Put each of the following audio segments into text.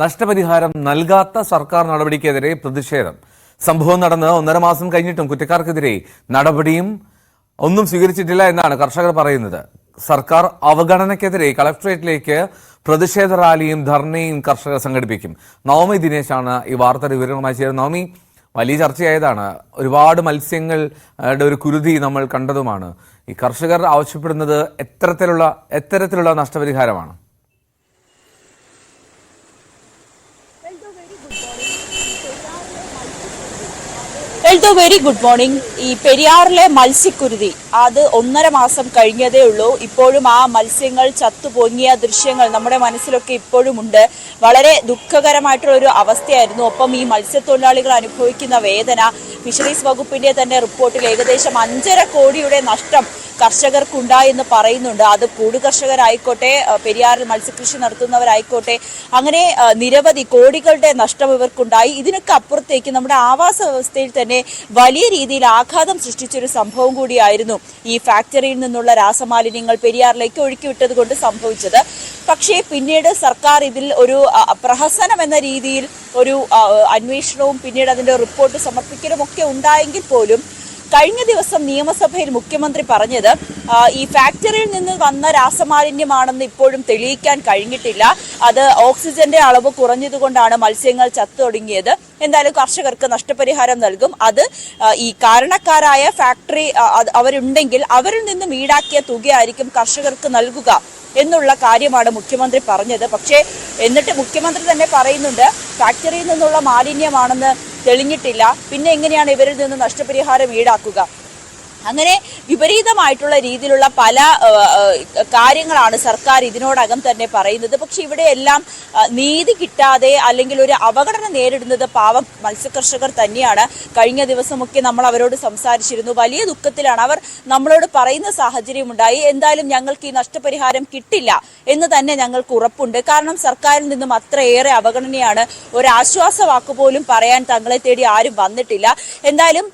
നഷ്ടപരിഹാരം നൽകാത്ത സർക്കാർ നടപടിക്കെതിരെ പ്രതിഷേധം. സംഭവം നടന്ന് ഒന്നര മാസം കഴിഞ്ഞിട്ടും കുറ്റക്കാർക്കെതിരെ നടപടിയും ഒന്നും സ്വീകരിച്ചിട്ടില്ല എന്നാണ് കർഷകർ പറയുന്നത്. സർക്കാർ അവഗണനയ്ക്കെതിരെ കളക്ടറേറ്റിലേക്ക് പ്രതിഷേധ റാലിയും ധർണയും കർഷകർ സംഘടിപ്പിക്കും. നവമി ദിനേശാണ് ഈ വാർത്ത വിവരങ്ങളുമായി ചേരുന്നത്. നവമി വലിയ ചർച്ചയായതാണ്. ഒരുപാട് മത്സ്യങ്ങളുടെ ഒരു കുരുതി നമ്മൾ കണ്ടതുമാണ്. ഈ കർഷകർ ആവശ്യപ്പെടുന്നത് എത്തരത്തിലുള്ള എത്തരത്തിലുള്ള നഷ്ടപരിഹാരമാണ്? എൽദോ വെരി ഗുഡ് മോർണിംഗ് ഈ പെരിയാറിലെ മത്സ്യക്കുരുതി അത് ഒന്നര മാസം കഴിഞ്ഞതേ ഉള്ളൂ. ഇപ്പോഴും ആ മത്സ്യങ്ങൾ ചത്തുപൊങ്ങിയ ദൃശ്യങ്ങൾ നമ്മുടെ മനസ്സിലൊക്കെ ഇപ്പോഴും ഉണ്ട്. വളരെ ദുഃഖകരമായിട്ടുള്ള ഒരു അവസ്ഥയായിരുന്നു. ഒപ്പം ഈ മത്സ്യത്തൊഴിലാളികൾ അനുഭവിക്കുന്ന വേദന. ഫിഷറീസ് വകുപ്പിന്റെ തന്നെ റിപ്പോർട്ടിൽ ഏകദേശം അഞ്ചര കോടിയുടെ നഷ്ടം കർഷകർക്കുണ്ടായി എന്ന് പറയുന്നുണ്ട്. അത് കൂടു കർഷകരായിക്കോട്ടെ പെരിയാറിൽ മത്സ്യകൃഷി നടത്തുന്നവരായിക്കോട്ടെ അങ്ങനെ നിരവധി കോടികളുടെ നഷ്ടം ഇവർക്കുണ്ടായി. ഇതിനൊക്കെ അപ്പുറത്തേക്ക് നമ്മുടെ ആവാസ വ്യവസ്ഥയിൽ തന്നെ വലിയ രീതിയിൽ ആഘാതം സൃഷ്ടിച്ചൊരു സംഭവം കൂടിയായിരുന്നു. ഈ ഫാക്ടറിയിൽ നിന്നുള്ള രാസമാലിന്യങ്ങൾ പെരിയാറിലേക്ക് ഒഴുക്കിവിട്ടത് കൊണ്ട് സംഭവിച്ചത്. പക്ഷേ പിന്നീട് സർക്കാർ ഇതിൽ ഒരു പ്രഹസനം എന്ന രീതിയിൽ ഒരു അന്വേഷണവും പിന്നീട് അതിന്റെ റിപ്പോർട്ട് സമർപ്പിക്കലും ഒക്കെ ഉണ്ടായെങ്കിൽ പോലും കഴിഞ്ഞ ദിവസം നിയമസഭയിൽ മുഖ്യമന്ത്രി പറഞ്ഞത് ഈ ഫാക്ടറിയിൽ നിന്ന് വന്ന രാസമാലിന്യമാണെന്ന് ഇപ്പോഴും തെളിയിക്കാൻ കഴിഞ്ഞിട്ടില്ല. അത് ഓക്സിജന്റെ അളവ് കുറഞ്ഞതുകൊണ്ടാണ് മത്സ്യങ്ങൾ ചത്തൊടുങ്ങിയത്. എന്തായാലും കർഷകർക്ക് നഷ്ടപരിഹാരം നൽകും. അത് ഈ കാരണക്കാരായ ഫാക്ടറി അവരുണ്ടെങ്കിൽ അവരിൽ നിന്നും ഈടാക്കിയ തുകയായിരിക്കും കർഷകർക്ക് നൽകുക എന്നുള്ള കാര്യമാണ് മുഖ്യമന്ത്രി പറഞ്ഞത്. പക്ഷേ എന്നിട്ട് മുഖ്യമന്ത്രി തന്നെ പറയുന്നുണ്ട് ഫാക്ടറിയിൽ നിന്നുള്ള മാലിന്യമാണെന്ന് തെളിഞ്ഞിട്ടില്ല. പിന്നെ എങ്ങനെയാണ് ഇവരിൽ നിന്ന് നഷ്ടപരിഹാരം ഈടാക്കുക? അങ്ങനെ വിപരീതമായിട്ടുള്ള രീതിയിലുള്ള പല കാര്യങ്ങളാണ് സർക്കാർ ഇതിനോടകം തന്നെ പറയുന്നത്. പക്ഷെ ഇവിടെയെല്ലാം നീതി കിട്ടാതെ അല്ലെങ്കിൽ ഒരു അവഗണന നേരിടുന്നത് പാവം മത്സ്യകർഷകർ തന്നെയാണ്. കഴിഞ്ഞ ദിവസമൊക്കെ നമ്മൾ അവരോട് സംസാരിച്ചിരുന്നു. വലിയ ദുഃഖത്തിലാണ് അവർ നമ്മളോട് പറയുന്ന സാഹചര്യം ഉണ്ടായി. എന്തായാലും ഞങ്ങൾക്ക് ഈ നഷ്ടപരിഹാരം കിട്ടില്ല എന്ന് തന്നെ ഞങ്ങൾക്ക് ഉറപ്പുണ്ട്. കാരണം സർക്കാരിൽ നിന്നും അത്രയേറെ അവഗണനയാണ്. ഒരു ആശ്വാസ വാക്ക് പോലും പറയാൻ തങ്ങളെ തേടി ആരും വന്നിട്ടില്ല. എന്തായാലും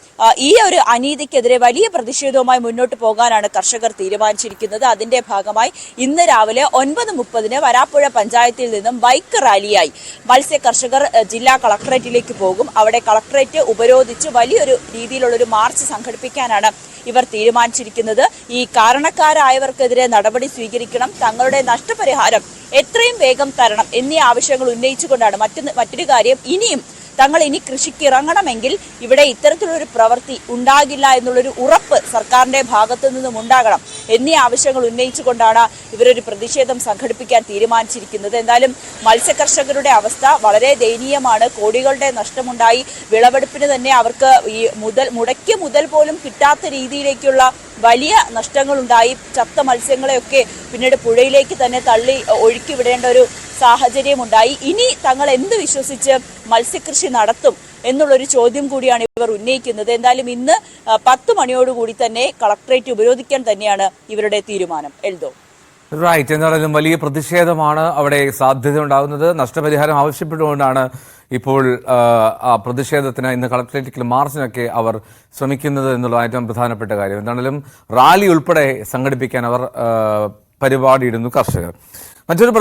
ഈ ഒരു അനീതിക്കെതിരെ വലിയ പ്രതിഷേധവുമായി മുന്നോട്ട് പോകാനാണ് കർഷകർ തീരുമാനിച്ചിരിക്കുന്നത്. അതിന്റെ ഭാഗമായി ഇന്ന് രാവിലെ ഒൻപത് മുപ്പതിന് വരാപ്പുഴ പഞ്ചായത്തിൽ നിന്നും ബൈക്ക് റാലിയായി. മത്സ്യ കർഷകർ ജില്ലാ കളക്ടറേറ്റിലേക്ക് പോകും. അവിടെ കളക്ടറേറ്റ് ഉപരോധിച്ച് വലിയൊരു രീതിയിലുള്ള ഒരു മാർച്ച് സംഘടിപ്പിക്കാനാണ് ഇവർ തീരുമാനിച്ചിരിക്കുന്നത്. ഈ കാരണക്കാരായവർക്കെതിരെ നടപടി സ്വീകരിക്കണം തങ്ങളുടെ നഷ്ടപരിഹാരം എത്രയും വേഗം തരണം എന്നീ ആവശ്യങ്ങൾ ഉന്നയിച്ചുകൊണ്ടാണ് മറ്റൊന്ന് മറ്റൊരു കാര്യം ഇനിയും തങ്ങൾ ഇനി കൃഷിക്ക് ഇറങ്ങണമെങ്കിൽ ഇവിടെ ഇത്തരത്തിലൊരു പ്രവൃത്തി ഉണ്ടാകില്ല എന്നുള്ളൊരു ഉറപ്പ് സർക്കാരിന്റെ ഭാഗത്തു നിന്നും ഉണ്ടാകണം. എന്നീ ആവശ്യങ്ങൾ ഉന്നയിച്ചുകൊണ്ടാണ് ഇവരൊരു പ്രതിഷേധം സംഘടിപ്പിക്കാൻ തീരുമാനിച്ചിരിക്കുന്നത്. എന്തായാലും മത്സ്യകർഷകരുടെ അവസ്ഥ വളരെ ദയനീയമാണ്. കോടികളുടെ നഷ്ടമുണ്ടായി. വിളവെടുപ്പിന് തന്നെ അവർക്ക് ഈ മുതൽ മുടക്കിയ മുതൽ പോലും കിട്ടാത്ത രീതിയിലേക്കുള്ള വലിയ നഷ്ടങ്ങളുണ്ടായി. ചത്ത മത്സ്യങ്ങളെയൊക്കെ പിന്നീട് പുഴയിലേക്ക് തന്നെ തള്ളി ഒഴുക്കി വിടേണ്ട ഒരു സാഹചര്യമുണ്ടായി. ഇനി തങ്ങൾ എന്ത് വിശ്വസിച്ച് മത്സ്യകൃഷി നടത്തും എന്നുള്ളൊരു ചോദ്യം കൂടിയാണ് ഇവർ ഉന്നയിക്കുന്നത്. എന്തായാലും ഇന്ന് പത്ത് മണിയോടുകൂടി തന്നെ കളക്ടറേറ്റ് ഉപരോധിക്കാൻ തന്നെയാണ് ഇവരുടെ തീരുമാനം. എൽദോ. റൈറ്റ് എന്തായാലും വലിയ പ്രതിഷേധമാണ് അവിടെ സാധ്യത ഉണ്ടാകുന്നത് നഷ്ടപരിഹാരം ആവശ്യപ്പെട്ടുകൊണ്ടാണ് ഇപ്പോൾ ആ, പ്രതിഷേധത്തിന് ഇന്ന് കളക്ടറേറ്റിൽ മാർച്ചിനൊക്കെ അവർ ശ്രമിക്കുന്നത് എന്നുള്ള ഏറ്റവും പ്രധാനപ്പെട്ട കാര്യം. എന്താണെങ്കിലും റാലി ഉൾപ്പെടെ സംഘടിപ്പിക്കാൻ അവർ പരിപാടിയിടുന്നു കർഷകർ. മറ്റൊരു